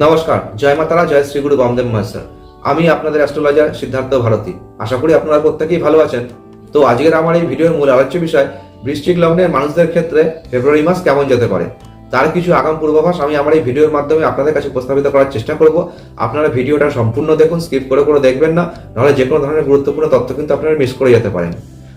নমস্কার, জয় মাতারা, জয় শ্রী গুরু বামদেব মাস্টার আমি আপনাদের অ্যাস্ট্রোলজার সিদ্ধার্থ ভারতী। আশা করি আপনারা প্রত্যেকেই ভালো আছেন। তো আজকের আমার এই ভিডিওর মূল আলোচ্য বিষয়, বৃশ্চিক লগ্নের মানুষদের ক্ষেত্রে ফেব্রুয়ারি মাস কেমন যেতে পারে? তার কিছু আগাম পূর্বাভাস আমি আমার এই ভিডিওর মাধ্যমে আপনাদের কাছে উপস্থাপিত করার চেষ্টা করব। আপনারা ভিডিওটা সম্পূর্ণ দেখুন, স্কিপ করে করে দেখবেন না। নাহলে যে কোনো ধরনের গুরুত্বপূর্ণ তথ্য কিন্তু আপনারা মিস করে যেতে পারেন।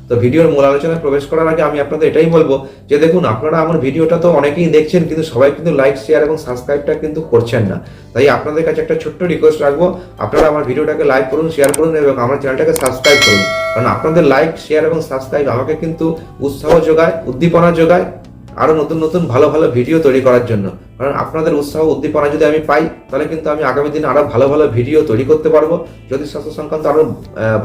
তো ভিডিওর মূল আলোচনায় প্রবেশ করার আগে আমি আপনাদের এটাই বলব যে দেখুন, আপনারা আমার ভিডিওটা তো অনেকেই দেখছেন, কিন্তু সবাই কিন্তু লাইক শেয়ার এবং সাবস্ক্রাইবটা কিন্তু করছেন না। তাই আপনাদের কাছে একটা ছোট্ট রিকোয়েস্ট রাখব, আপনারা আমার ভিডিওটাকে লাইক করুন শেয়ার করুন এবং আমার চ্যানেলটাকে সাবস্ক্রাইব করুন। কারণ আপনাদের লাইক শেয়ার এবং সাবস্ক্রাইব আমাকে কিন্তু উৎসাহ যোগায়, উদ্দীপনা যোগায় আরও নতুন নতুন ভালো ভালো ভিডিও তৈরি করার জন্য। কারণ আপনাদের উৎসাহ, উদ্দীপনা যদি আমি পাই, তাহলে কিন্তু আমি আগামী দিনে আরও ভালো ভালো ভিডিও তৈরি করতে পারব। শাস্ত্র সংক্রান্ত আরও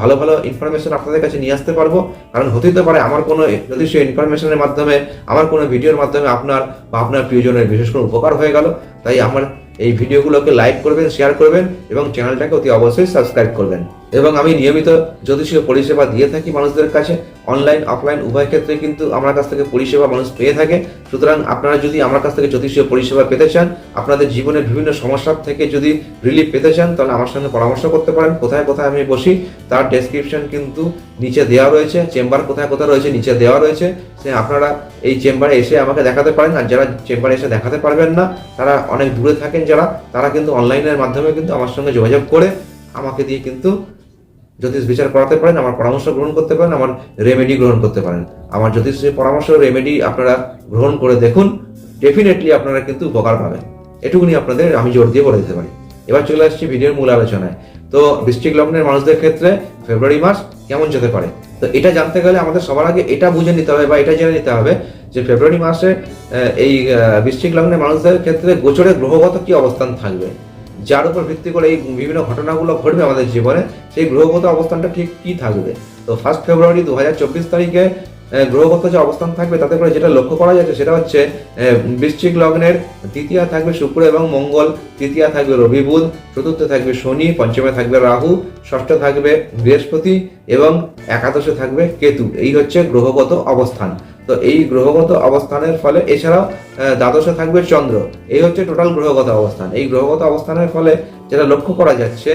ভালো ভালো ইনফরমেশন আপনাদের কাছে নিয়ে আসতে পারব। কারণ হতেই তো পারে আমার কোনো জ্যোতিষীয় ইনফরমেশনের মাধ্যমে, আমার কোনো ভিডিওর মাধ্যমে আপনার বা আপনার প্রিয়জনের বিশেষ কোনো উপকার হয়ে গেল। তাই আমার এই ভিডিওগুলোকে লাইক করবেন শেয়ার করবেন এবং চ্যানেলটাকে অতি অবশ্যই সাবস্ক্রাইব করবেন। এবং আমি নিয়মিত জ্যোতিষীয় পরিষেবা দিয়ে থাকি মানুষদের কাছে। অনলাইন অফলাইন উভয় ক্ষেত্রে কিন্তু আমার কাছ থেকে পরিষেবা মানুষ পেয়ে থাকে। সুতরাং আপনারা যদি আমার কাছ থেকে জ্যোতিষীয় পরিষেবা পেতে চান, আপনাদের জীবনের বিভিন্ন সমস্যার থেকে যদি রিলিফ পেতে চান, তাহলে আমার সঙ্গে পরামর্শ করতে পারেন। কোথায় কোথায় আমি বসি, তার ডেসক্রিপশন কিন্তু নিচে দেওয়া রয়েছে। চেম্বার কোথায় কোথায় রয়েছে, নিচে দেওয়া রয়েছে। সে আপনারা এই চেম্বারে এসে আমাকে দেখাতে পারেন। আর যারা চেম্বারে এসে দেখাতে পারবেন না, তারা অনেক দূরে থাকেন যারা, তারা কিন্তু অনলাইনের মাধ্যমে কিন্তু আমার সঙ্গে যোগাযোগ করে আমাকে দিয়ে কিন্তু জ্যোতিষ বিচার করাতে পারেন, আমার পরামর্শ গ্রহণ করতে পারেন, আমার রেমেডি গ্রহণ করতে পারেন। আমার জ্যোতিষের পরামর্শ রেমেডি আপনারা গ্রহণ করে দেখুন ডেফিনেটলি আপনারা কিন্তু উপকার পাবেন। এটুকুনি আপনাদের আমি জোর দিয়ে বলে দিতে পারি। এবার চলে আসছি ভিডিওর মূল আলোচনায়। তো বৃশ্চিক লগ্নের মানুষদের ক্ষেত্রে ফেব্রুয়ারি মাস কেমন যেতে পারে? তো এটা জানতে গেলে আমাদের সবার আগে এটা বুঝে নিতে হবে বা এটা জেনে নিতে হবে যে ফেব্রুয়ারি মাসে এই বৃশ্চিক লগ্নের মানুষদের ক্ষেত্রে গোচরে গ্রহগত কি অবস্থান থাকবে। যার উপর ভিত্তি করে এই বিভিন্ন ঘটনাগুলো ঘটবে আমাদের জীবনে, সেই গ্রহগত অবস্থানটা ঠিক কি থাকবে? তো ফার্স্ট ফেব্রুয়ারি দু হাজার চব্বিশ তারিখে গ্রহগত যে অবস্থান থাকবে তাতে করে যেটা লক্ষ্য করা যাচ্ছে সেটা হচ্ছে বৃশ্চিক লগ্নের তৃতীয়া থাকবে শুক্র এবং মঙ্গল, তৃতীয়া থাকবে রবি বুধ, চতুর্থে থাকবে শনি, পঞ্চমে থাকবে রাহু, ষষ্ঠ থাকবে বৃহস্পতি এবং একাদশে থাকবে কেতু। এই হচ্ছে গ্রহগত অবস্থান। তো এই গ্রহগত অবস্থানের ফলে এছাড়াও দ্বাদশে থাকবে চন্দ্র। এই হচ্ছে টোটাল গ্রহগত অবস্থান। এই গ্রহগত অবস্থানের ফলে যেটা লক্ষ্য করা যাচ্ছে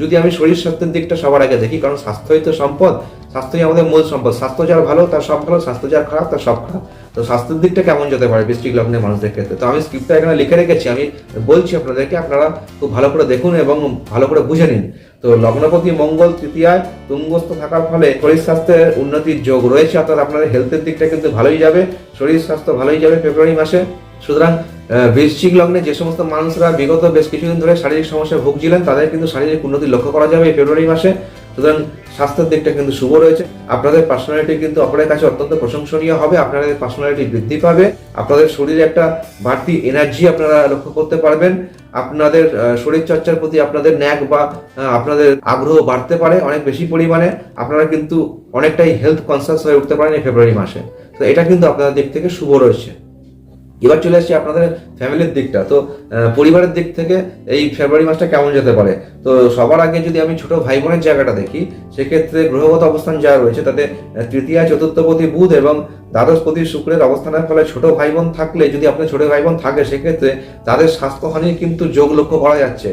যদি আমি শরীর স্বাস্থ্যের দিকটা সবার আগে দেখি, কারণ স্বাস্থ্যই তো সম্পদ স্বাস্থ্যই আমাদের মূল সম্পদ, স্বাস্থ্য যার ভালো, তার সব ভালো, স্বাস্থ্য যার খারাপ, তার সব খারাপ। তো স্বাস্থ্যের দিকটা কেমন যেতে পারে বৃষ্টিক লগ্নের মানুষদের ক্ষেত্রে? তো আমি স্ক্রিপ্টটা এখানে লিখে রেখেছি, আমি বলছি আপনাদেরকে, আপনারা খুব ভালো করে দেখুন এবং ভালো করে বুঝে নিন। তো লগ্নপতি মঙ্গল তৃতীয়ায় তুঙ্গস্থ থাকার ফলে শরীর স্বাস্থ্যের উন্নতির যোগ রয়েছে, অর্থাৎ আপনাদের হেলথের দিকটা কিন্তু ভালোই যাবে, শরীর স্বাস্থ্য ভালোই যাবে ফেব্রুয়ারি মাসে। সুতরাং বৃশ্চিক লগ্নে যে সমস্ত মানুষরা বিগত বেশ কিছুদিন ধরে শারীরিক সমস্যায় ভুগছিলেন, তাদের কিন্তু শারীরিক উন্নতি লক্ষ্য করা যাবে ফেব্রুয়ারি মাসে। সুতরাং স্বাস্থ্যের দিকটা কিন্তু শুভ রয়েছে। আপনাদের পার্সোনালিটি কিন্তু অপরের কাছে অত্যন্ত প্রশংসনীয় হবে আপনাদের পার্সোনালিটি বৃদ্ধি পাবে, আপনাদের শরীরে একটা বাড়তি এনার্জি আপনারা লক্ষ্য করতে পারবেন, আপনাদের শরীর চর্চার প্রতি আপনাদের ন্যাক বা আপনাদের আগ্রহ বাড়তে পারে অনেক বেশি পরিমাণে, আপনারা কিন্তু অনেকটাই হেলথ কনসিয়াস হয়ে উঠতে পারেন এই ফেব্রুয়ারি মাসে। তো এটা কিন্তু আপনাদের দিক থেকে শুভ রয়েছে। এবার চলে আসছি আপনাদের ফ্যামিলির দিকটা। তো পরিবারের দিক থেকে এই ফেব্রুয়ারি মাসটা কেমন যেতে পারে? তো, সবার আগে যদি আমি ছোট ভাই বোনের জায়গাটা দেখি, সেক্ষেত্রে গ্রহগত অবস্থান যা রয়েছে, তাতে তৃতীয়, চতুর্থপতি বুধ এবং দ্বাদশপতি শুক্রের অবস্থানের ফলে ছোট ভাই বোন থাকলে, যদি আপনার ছোট ভাই বোন থাকে, সেক্ষেত্রে তাদের স্বাস্থ্যহানির কিন্তু যোগ লক্ষ্য করা যাচ্ছে।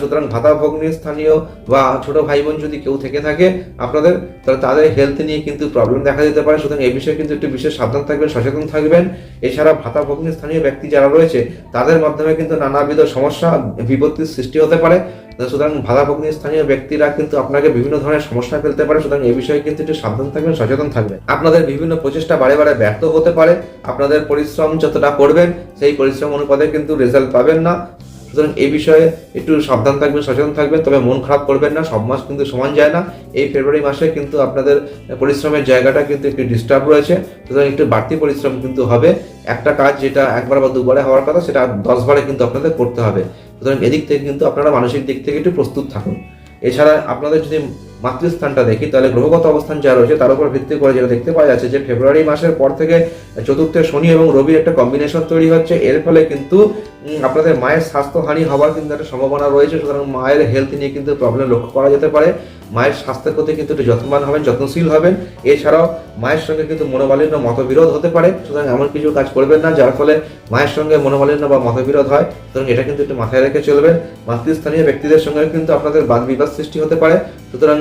সুতরাং ভাতা ভগ্নী স্থানীয় বা ছোট ভাই বোন যদি কেউ থেকে থাকে, আপনাদের, তাহলে তাদের হেলথ নিয়ে কিন্তু প্রবলেম দেখা দিতে পারে। সুতরাং এই বিষয়ে কিন্তু একটু বিশেষ সাবধান থাকবেন, সচেতন থাকবেন। এছাড়া ভাতা ভগ্নী স্থানীয় ব্যক্তি যারা রয়েছে, তাদের মাধ্যমে কিন্তু নানাবিধ সমস্যা, বিপত্তির সৃষ্টি হতে পারে। সুতরাং ভাতা ভগ্নী স্থানীয় ব্যক্তিরা কিন্তু আপনাকে বিভিন্ন ধরনের সমস্যা ফেলতে পারে। সুতরাং এই বিষয়ে কিন্তু একটু সাবধান থাকবেন, সচেতন থাকবেন। আপনাদের বিভিন্ন প্রচেষ্টা বারে বারে ব্যর্থ হতে পারে। আপনাদের পরিশ্রম যতটা করবেন, সেই পরিশ্রম অনুপাতে কিন্তু রেজাল্ট পাবেন না। সুতরাং এই বিষয়ে একটু সাবধান থাকবে সচেতন থাকবেন, তবে মন খারাপ করবেন না, সব মাস কিন্তু সমান যায় না। এই ফেব্রুয়ারি মাসে কিন্তু আপনাদের পরিশ্রমের জায়গাটা কিন্তু একটু ডিস্টার্ব রয়েছে। সুতরাং একটু বাড়তি পরিশ্রম কিন্তু হবে। একটা কাজ যেটা একবার বা দুবারে হওয়ার কথা, সেটা দশবারে কিন্তু আপনাদের করতে হবে। সুতরাং এদিক থেকে কিন্তু আপনারা মানসিক দিক থেকে একটু প্রস্তুত থাকুন। এছাড়া আপনাদের যদি মাতৃস্থানটা দেখি, তাহলে গ্রহগত অবস্থান যা রয়েছে তার উপর ভিত্তি করে যেটা দেখতে পাওয়া যাচ্ছে যে ফেব্রুয়ারি মাসের পর থেকে চতুর্থে শনি এবং রবির একটা কম্বিনেশন তৈরি হচ্ছে। এর ফলে কিন্তু আপনাদের মায়ের স্বাস্থ্যহানি হওয়ার কিন্তু একটা সম্ভাবনা রয়েছে। সুতরাং মায়ের হেলথ নিয়ে কিন্তু প্রবলেম লক্ষ্য করা যেতে পারে। মায়ের স্বাস্থ্যের প্রতি কিন্তু একটু যত্নবান হবেন, যত্নশীল হবেন। এছাড়াও মায়ের সঙ্গে কিন্তু মনোমালিন্য মতবিরোধ হতে পারে। সুতরাং এমন কিছু কাজ করবেন না, যার ফলে মায়ের সঙ্গে মনোমালিন্য বা মতবিরোধ হয়। সুতরাং এটা কিন্তু একটু মাথায় রেখে চলবেন। মাতৃস্থানীয় ব্যক্তিদের সঙ্গে কিন্তু আপনাদের বাদ বিবাদ সৃষ্টি হতে পারে। সুতরাং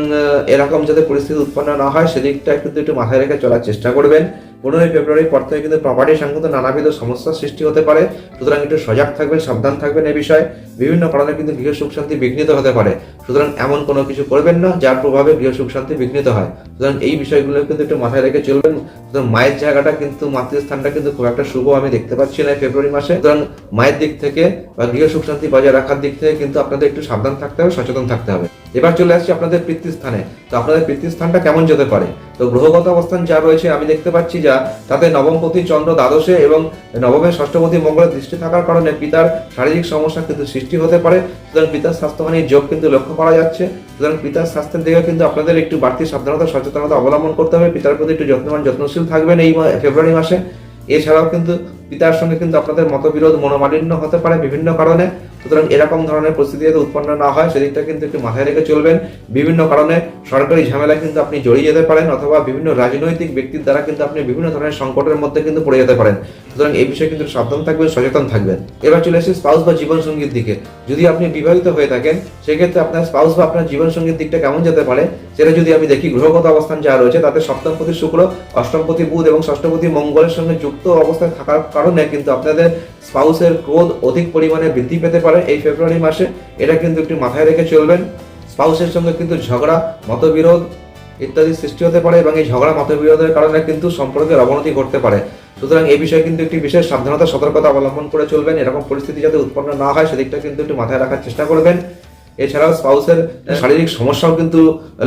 এরকম যাতে পরিস্থিতি উৎপন্ন না হয়, সেদিকটা কিন্তু একটু মাথায় রেখে চলার চেষ্টা করবেন। পনেরোই ফেব্রুয়ারির পর থেকে কিন্তু প্রপার্টি সংক্রান্ত নানাবিধ সমস্যার সৃষ্টি হতে পারে। সুতরাং একটু সজাগ থাকবেন, সাবধান থাকবেন এই বিষয়ে। বিভিন্ন কারণে কিন্তু গৃহ সুখ শান্তি বিঘ্নিত হতে পারে। সুতরাং এমন কোনো কিছু করবেন না যার প্রভাবে গৃহ সুখ শান্তি বিঘ্নিত হয়। সুতরাং এই বিষয়গুলো কিন্তু একটু মাথায় রেখে চলবেন। সুতরাং মায়ের জায়গাটা কিন্তু, মাতৃস্থানটা কিন্তু খুব একটা শুভ আমি দেখতে পাচ্ছি না ফেব্রুয়ারি মাসে। সুতরাং মায়ের দিক থেকে বা গৃহ সুখ শান্তি বজায় রাখার দিক থেকে কিন্তু আপনাদের একটু সাবধান থাকতে হবে, সচেতন থাকতে হবে। এবার চলে আসছি আপনাদের পিতৃস্থানে। তো আপনাদের পিতৃস্থানটা কেমন যেতে পারে? তো গ্রহগত অবস্থান যা রয়েছে, আমি দেখতে পাচ্ছি যা, তাতে নবমপতি চন্দ্র দ্বাদশে এবং নবমের ষষ্ঠপতি মঙ্গলের দৃষ্টি থাকার কারণে পিতার শারীরিক সমস্যা কিন্তু সৃষ্টি হতে পারে। সুতরাং পিতার স্বাস্থ্যহানির যোগ কিন্তু লক্ষ্য করা যাচ্ছে। সুতরাং পিতার স্বাস্থ্যের দিকে কিন্তু আপনাদের একটু বাড়তি সাবধানতা, সচেতনতা অবলম্বন করতে হবে। পিতার প্রতি একটু যত্নবান, যত্নশীল থাকবেন এই ফেব্রুয়ারি মাসে। এছাড়াও কিন্তু পিতার সঙ্গে কিন্তু আপনাদের মতবিরোধ মনোমালিন্য হতে পারে বিভিন্ন কারণে। সুতরাং এরকম ধরনের পরিস্থিতি যাতে উৎপন্ন না হয়, সেদিকটা কিন্তু একটু মাথায় রেখে চলবেন। বিভিন্ন কারণে সরকারি ঝামেলায় কিন্তু আপনি জড়িয়ে যেতে পারেন, অথবা বিভিন্ন রাজনৈতিক ব্যক্তির দ্বারা কিন্তু আপনি বিভিন্ন ধরনের সংকটের মধ্যে কিন্তু পড়ে যেতে পারেন। সুতরাং এই বিষয়ে কিন্তু সাবধান থাকবেন, সচেতন থাকবেন। এবার চলে আসি স্পাউস বা জীবনসঙ্গীর দিকে। যদি আপনি বিবাহিত হয়ে থাকেন, সেক্ষেত্রে আপনার স্পাউস বা আপনার জীবনসঙ্গীর দিকটা কেমন যেতে পারে? সেটা যদি আমি দেখি, গ্রহগত অবস্থান যা রয়েছে, তাতে সপ্তমপতি শুক্র অষ্টমপতি বুধ এবং ষষ্ঠপতি মঙ্গলের সঙ্গে যুক্ত অবস্থায় থাকার কারণে কিন্তু আপনাদের স্পাউসের ক্রোধ অধিক পরিমাণে বৃদ্ধি পেতে পারে এই ফেব্রুয়ারি মাসে। এটা কিন্তু একটু মাথায় রেখে চলবেন। স্পাউসের সঙ্গে কিন্তু ঝগড়া, মতবিরোধ ইত্যাদি সৃষ্টি হতে পারে এবং এই ঝগড়া, মতবিরোধের কারণে কিন্তু সম্পর্কের অবনতি ঘটতে পারে। সুতরাং এই বিষয়ে কিন্তু একটি বিশেষ সাবধানতা, সতর্কতা অবলম্বন করে চলবেন। এরকম পরিস্থিতি যাতে উৎপন্ন না হয়, সেদিকটা কিন্তু একটু মাথায় রাখার চেষ্টা করবেন। এছাড়াও স্পাউসের শারীরিক সমস্যাও কিন্তু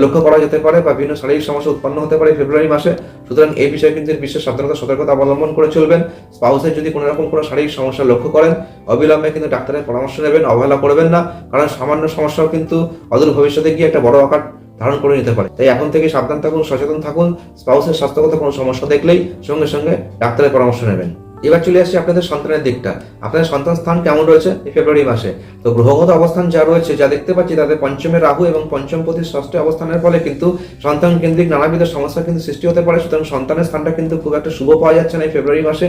লক্ষ্য করা যেতে পারে বা বিভিন্ন শারীরিক সমস্যা উৎপন্ন হতে পারে ফেব্রুয়ারি মাসে। সুতরাং এই বিষয়ে কিন্তু বিশেষ সাবধানতা সতর্কতা অবলম্বন করে চলবেন। স্পাউসের যদি কোনো রকম কোনো শারীরিক সমস্যা লক্ষ্য করেন অবিলম্বে কিন্তু ডাক্তারের পরামর্শ নেবেন অবহেলা করবেন না কারণ সামান্য সমস্যাও কিন্তু অদূর ভবিষ্যতে গিয়ে একটা বড় আকার ধারণ করে নিতে পারে। তাই এখন থেকে সাবধান থাকুন সচেতন থাকুন। স্পাউসের স্বাস্থ্যগত কোনো সমস্যা দেখলেই সঙ্গে সঙ্গে ডাক্তারের পরামর্শ নেবেন। এবার চলে আসছি আপনাদের সন্তানের দিকটা। আপনাদের সন্তান স্থান কেমন রয়েছে? এই ফেব্রুয়ারি মাসে। তো গ্রহগত অবস্থান যা রয়েছে, যা দেখতে পাচ্ছি তাদের পঞ্চমে রাহু এবং পঞ্চম প্রতি ষষ্ঠ অবস্থানের ফলে কিন্তু সন্তান কেন্দ্রিক নানাবিধ সমস্যা কিন্তু সৃষ্টি হতে পারে। সুতরাং সন্তানের স্থানটা কিন্তু খুব একটা শুভ পাওয়া যাচ্ছে না এই ফেব্রুয়ারি মাসে।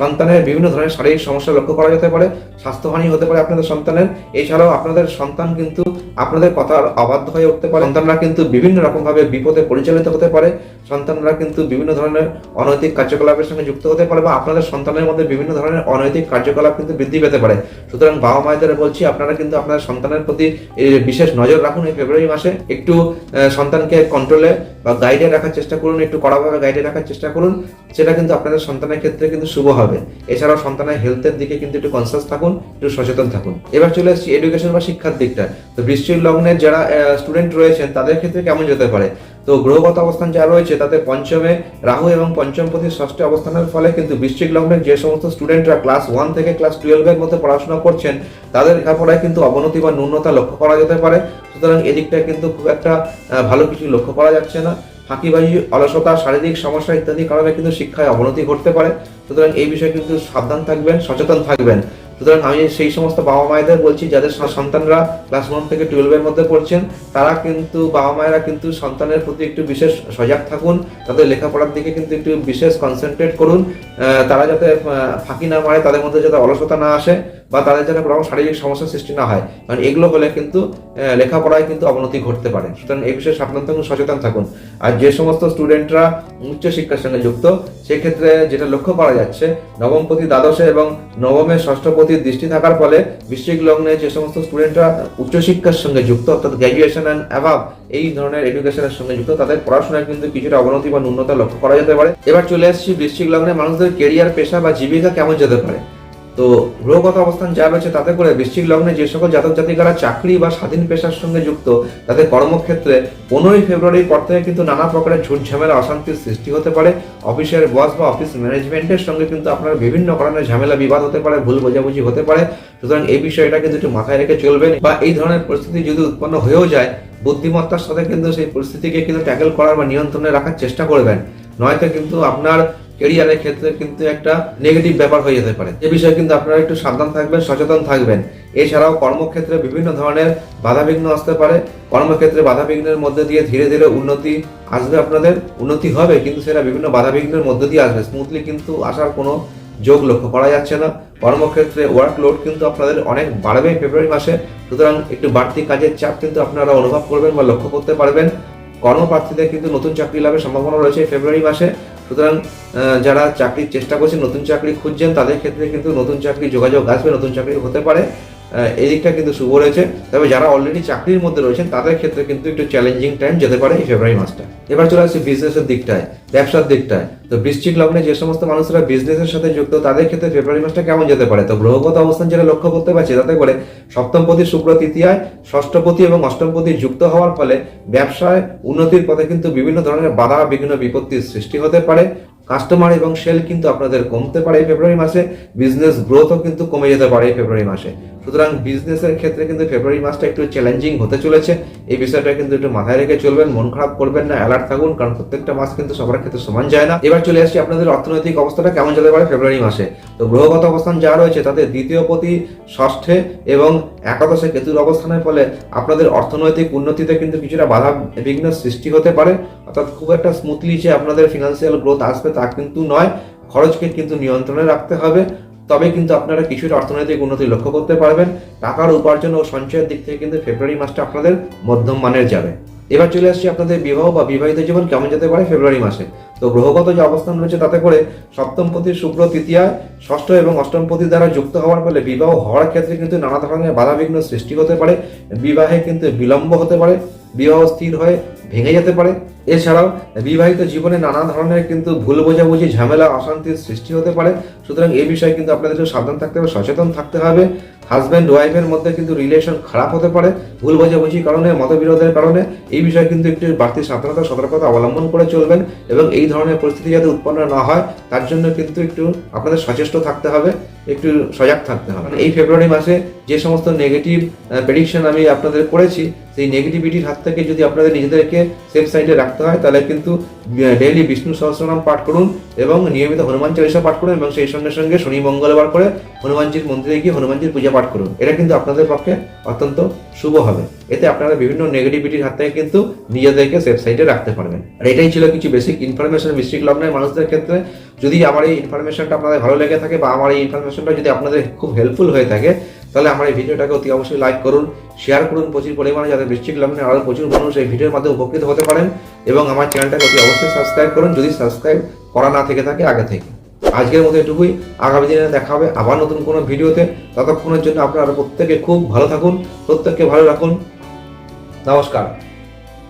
সন্তানের বিভিন্ন ধরনের শারীরিক সমস্যা লক্ষ্য করা যেতে পারে, স্বাস্থ্যহানি হতে পারে আপনাদের সন্তানের। এছাড়াও আপনাদের সন্তান কিন্তু আপনাদের কথার অবাধ্য হয়ে উঠতে পারে। সন্তানরা কিন্তু বিভিন্ন রকমভাবে বিপদে পরিচালিত হতে পারে। সন্তানরা কিন্তু বিভিন্ন ধরনের অনৈতিক কার্যকলাপের সঙ্গে যুক্ত হতে পারে বা আপনাদের সন্তানের মধ্যে বিভিন্ন ধরনের অনৈতিক কার্যকলাপ কিন্তু বৃদ্ধি পেতে পারে। সুতরাং বাবা মায়েদের বলছি, আপনারা কিন্তু আপনার সন্তানের প্রতি বিশেষ নজর রাখুন এই ফেব্রুয়ারি মাসে। একটু সন্তানকে কন্ট্রোলে বা গাইডে রাখার চেষ্টা করুন, একটু কড়াভাবে গাইডে রাখার চেষ্টা করুন, সেটা কিন্তু আপনাদের সন্তানের ক্ষেত্রে কিন্তু শুভ হবে। এছাড়াও সন্তানের হেলথের দিকে কিন্তু একটু কনসিয়াস থাকুন, একটু সচেতন থাকুন। এবার চলে আসছি এডুকেশন বা শিক্ষার দিকটা। তো বৃষ্টির লগ্নের যারা স্টুডেন্ট রয়েছেন, তাদের ক্ষেত্রে কেমন যেতে পারে? তো গ্রহগত অবস্থান যা রয়েছে তাতে পঞ্চমে রাহু এবং পঞ্চম পতি ষষ্ঠ অবস্থানের ফলে কিন্তু বৃশ্চিক লগ্নের যে সমস্ত স্টুডেন্টরা ক্লাস ওয়ান থেকে ক্লাস টুয়েলভের মধ্যে পড়াশোনা করছেন, তাদের লেখাপড়ায় কিন্তু অবনতি বা ন্যূনতা লক্ষ্য করা যেতে পারে। সুতরাং এদিকটা কিন্তু খুব একটা ভালো কিছু লক্ষ্য করা যাচ্ছে না। ফাঁকিবাজি, অলসতা, শারীরিক সমস্যা ইত্যাদি কারণে কিন্তু শিক্ষায় অবনতি ঘটতে পারে। সুতরাং এই বিষয়ে কিন্তু সাবধান থাকবেন, সচেতন থাকবেন। সুতরাং আমি সেই সমস্ত বাবা মায়েদের বলছি, যাদের সন্তানরা ক্লাস ওয়ান থেকে টুয়েলভের মধ্যে পড়ছেন, তারা কিন্তু বাবা মায়েরা কিন্তু সন্তানের প্রতি একটু বিশেষ সজাগ থাকুন, তাদের লেখাপড়ার দিকে কিন্তু একটু বিশেষ কনসেন্ট্রেট করুন তারা যাতে ফাঁকি না মারে, তাদের মধ্যে যাতে অলসতা না আসে বা তাদের যাতে কোনো শারীরিক সমস্যার সৃষ্টি না হয়। কারণ এগুলো হলে কিন্তু লেখাপড়ায় কিন্তু অবনতি ঘটতে পারে। সুতরাং এই বিষয়ে সাবধান থাকুন, সচেতন থাকুন। আর যে সমস্ত স্টুডেন্টরা উচ্চশিক্ষার সঙ্গে যুক্ত, সেক্ষেত্রে যেটা লক্ষ্য করা যাচ্ছে, নবমপতি দ্বাদশে এবং নবমের ষষ্ঠপতির দৃষ্টি থাকার ফলে বৃশ্চিক লগ্নে যে সমস্ত স্টুডেন্টরা উচ্চশিক্ষার সঙ্গে যুক্ত, অর্থাৎ গ্র্যাজুয়েশন অ্যান্ড অ্যাভাব এই ধরনের এডুকেশনের সঙ্গে যুক্ত, তাদের পড়াশোনায় কিন্তু কিছুটা অবনতি বা ন্যূনতা লক্ষ্য করা যেতে পারে। এবার চলে আসছি বৃশ্চিক লগ্নে মানুষদের কেরিয়ার পেশা বা জীবিকা কেমন যেতে পারে? তো গ্রহগত অবস্থান যা রয়েছে তাতে করে বৃশ্চিক লগ্নে যে সকল জাতক জাতিকারা চাকরি বা স্বাধীন পেশার সঙ্গে যুক্ত, তাদের কর্মক্ষেত্রে পনেরোই ফেব্রুয়ারির পর থেকে কিন্তু নানা প্রকারের ঝুট ঝামেলা অশান্তির সৃষ্টি হতে পারে। অফিসের বস বা অফিস ম্যানেজমেন্টের সঙ্গে কিন্তু আপনার বিভিন্ন কারণে ঝামেলা, বিবাদ হতে পারে, ভুল বোঝাবুঝি হতে পারে। সুতরাং এই বিষয়টা কিন্তু একটু মাথায় রেখে চলবেন বা এই ধরনের পরিস্থিতি যদি উৎপন্ন হয়েও যায়, বুদ্ধিমত্তার সাথে কিন্তু সেই পরিস্থিতিকে কিন্তু ট্যাকেল করার বা নিয়ন্ত্রণে রাখার চেষ্টা করবেন। নয়তো কিন্তু আপনার কেরিয়ারের ক্ষেত্রে কিন্তু একটা নেগেটিভ ব্যাপার হয়ে যেতে পারে। এ বিষয়ে কিন্তু আপনারা একটু সাবধান থাকবেন, সচেতন থাকবেন। এছাড়াও কর্মক্ষেত্রে বিভিন্ন ধরনের বাধাবিঘ্ন আসতে পারে। কর্মক্ষেত্রে বাধাবিঘ্নের মধ্যে দিয়ে ধীরে ধীরে উন্নতি আসবে আপনাদের, উন্নতি হবে, কিন্তু সেটা বিভিন্ন বাধাবিঘ্নের মধ্যে দিয়ে আসবে। স্মুথলি কিন্তু আসার কোনো যোগ লক্ষ্য করা যাচ্ছে না। কর্মক্ষেত্রে ওয়ার্কলোড কিন্তু আপনাদের অনেক বাড়বে ফেব্রুয়ারি মাসে। সুতরাং একটু বাড়তি কাজের চাপ কিন্তু আপনারা অনুভব করবেন বা লক্ষ্য করতে পারবেন। কর্মপ্রার্থীদের কিন্তু নতুন চাকরি লাভের সম্ভাবনা রয়েছে ফেব্রুয়ারি মাসে। সুতরাং যারা চাকরির চেষ্টা করছেন, নতুন চাকরি খুঁজছেন, তাদের ক্ষেত্রে কিন্তু নতুন চাকরি যোগাযোগ আসবে, নতুন চাকরি হতে পারে। এই দিকটা কিন্তু শুভ রয়েছে। তবে যারা অলরেডি চাকরির মধ্যে রয়েছেন, তাদের ক্ষেত্রে কিন্তু একটু চ্যালেঞ্জিং টাইম যেতে পারে এই ফেব্রুয়ারি মাসটা। এবার চলে আসছে বিজনেসের দিকটায়, ব্যবসার দিকটায়। তো বৃশ্চিক লগ্নে যে সমস্ত মানুষরা বিজনেসের সাথে যুক্ত, তাদের ক্ষেত্রে ফেব্রুয়ারি মাসটা কেমন যেতে পারে? তো গ্রহগত অবস্থান যেটা লক্ষ্য করতে পারছি, তাতে করে সপ্তমপতি শুক্র তৃতীয়ায় ষষ্ঠপতি এবং অষ্টমপতি যুক্ত হওয়ার ফলে ব্যবসায় উন্নতির পথে কিন্তু বিভিন্ন ধরনের বাধা বিঘ্ন বিপত্তির সৃষ্টি হতে পারে। কাস্টমার এবং সেল কিন্তু আপনাদের কমতে পারে এই ফেব্রুয়ারি মাসে বিজনেস গ্রোথও কিন্তু কমে যেতে পারে এই ফেব্রুয়ারি মাসে। সুতরাং বিজনেসের ক্ষেত্রে কিন্তু ফেব্রুয়ারি মাসটা একটু চ্যালেঞ্জিং হতে চলেছে। এই বিষয়টা কিন্তু একটু মাথায় রেখে চলবেন, মন খারাপ করবেন না অ্যালার্ট থাকুন, কারণ প্রত্যেকটা মাস কিন্তু সবার ক্ষেত্রে সমান যায় না। এবার চলে আসছি আপনাদের অর্থনৈতিক অবস্থাটা কেমন যেতে পারে ফেব্রুয়ারি মাসে? তো গ্রহগত অবস্থান যা রয়েছে, তাতে দ্বিতীয় প্রতি ষষ্ঠে এবং একাদশে কেতুর অবস্থানের ফলে আপনাদের অর্থনৈতিক উন্নতিতে কিন্তু কিছুটা বাধা বিঘ্ন সৃষ্টি হতে পারে। অর্থাৎ খুব একটা স্মুথলি যে আপনাদের ফিনান্সিয়াল গ্রোথ আসবে তা কিন্তু নয়, খরচকে কিন্তু নিয়ন্ত্রণে রাখতে হবে। তবে কিন্তু আপনারা কিছুটা অর্থনৈতিক উন্নতি লক্ষ্য করতে পারবেন। টাকার উপার্জন ও সঞ্চয়ের দিক থেকে কিন্তু ফেব্রুয়ারি মাসটা আপনাদের মধ্যম মানের যাবে। এবার চলে আসছি আপনাদের বিবাহ বা বিবাহিত জীবন কেমন যেতে পারে ফেব্রুয়ারি মাসে। তো গ্রহগত যে অবস্থান রয়েছে তাতে করে সপ্তমপতি শুক্র তৃতীয়ায় ষষ্ঠ এবং অষ্টমপতি দ্বারা যুক্ত হওয়ার ফলে বিবাহ হওয়ার ক্ষেত্রে কিন্তু নানা ধরনের বাধাবিঘ্ন সৃষ্টি হতে পারে। বিবাহে কিন্তু বিলম্ব হতে পারে। বিবাহ স্থির হয়ে ভেঙে যেতে পারে। এছাড়াও বিবাহিত জীবনে নানা ধরনের কিন্তু ভুল বোঝাবুঝি, ঝামেলা, অশান্তির সৃষ্টি হতে পারে। সুতরাং এই বিষয়ে কিন্তু আপনাদেরকে সাবধান থাকতে হবে, সচেতন থাকতে হবে। হাজব্যান্ড ওয়াইফের মধ্যে কিন্তু রিলেশন খারাপ হতে পারে, ভুল বোঝাবুঝির কারণে, মতবিরোধের কারণে, এই বিষয়ে কিন্তু একটু বাড়তি সাবধানতা, সতর্কতা অবলম্বন করে চলবেন এবং এই ধরনের পরিস্থিতি যাতে উৎপন্ন না হয়, তার জন্য কিন্তু একটু আপনাদের সচেষ্ট থাকতে হবে, একটু সজাগ থাকতে হবে। এই ফেব্রুয়ারি মাসে যে সমস্ত নেগেটিভ প্রেডিকশন আমি আপনাদের করেছি, সেই নেগেটিভিটির হাত থেকে যদি আপনাদের নিজেদেরকে সেফ সাইডে রাখতে হয়, তাহলে কিন্তু ডেইলি বিষ্ণু সহস্রনাম পাঠ করুন এবং নিয়মিত হনুমান চালিসা পাঠ করুন এবং সেই সঙ্গে সঙ্গে শনি মঙ্গলবার করে হনুমানজির মন্দিরে গিয়ে হনুমানজির পূজা পাঠ করুন। এটা কিন্তু আপনাদের পক্ষে অত্যন্ত শুভ হবে। এতে আপনারা বিভিন্ন নেগেটিভিটির হাত থেকে কিন্তু নিজেদেরকে সেফ সাইডে রাখতে পারবেন। আর এটাই ছিল কিছু বেসিক ইনফরমেশন মিস্ট্রিক লগ্নের মানুষদের ক্ষেত্রে। যদি আমার এই ইনফরমেশনটা আপনাদের ভালো লেগে থাকে বা আমার এই ইনফরমেশনটা যদি আপনাদের খুব হেল্পফুল হয়ে থাকে, তাহলে আমার এই ভিডিওটাকে অতি অবশ্যই লাইক করুন। শেয়ার করুন, প্রচুর পরিমাণে যাতে বৃষ্টিক লগ্নে আরও প্রচুর মানুষ এই ভিডিওর মাধ্যমে উপকৃত হতে পারেন এবং আমার চ্যানেলটাকে অতি অবশ্যই সাবস্ক্রাইব করুন, যদি সাবস্ক্রাইব করা না থেকে থাকে, আগে থেকে। আজকের মতো এটুকুই, আগামী দিনে দেখা হবে আবার নতুন কোনো ভিডিওতে। ততক্ষণের জন্য আপনারা প্রত্যেকে খুব ভালো থাকুন, প্রত্যেককে ভালো রাখুন। নমস্কার।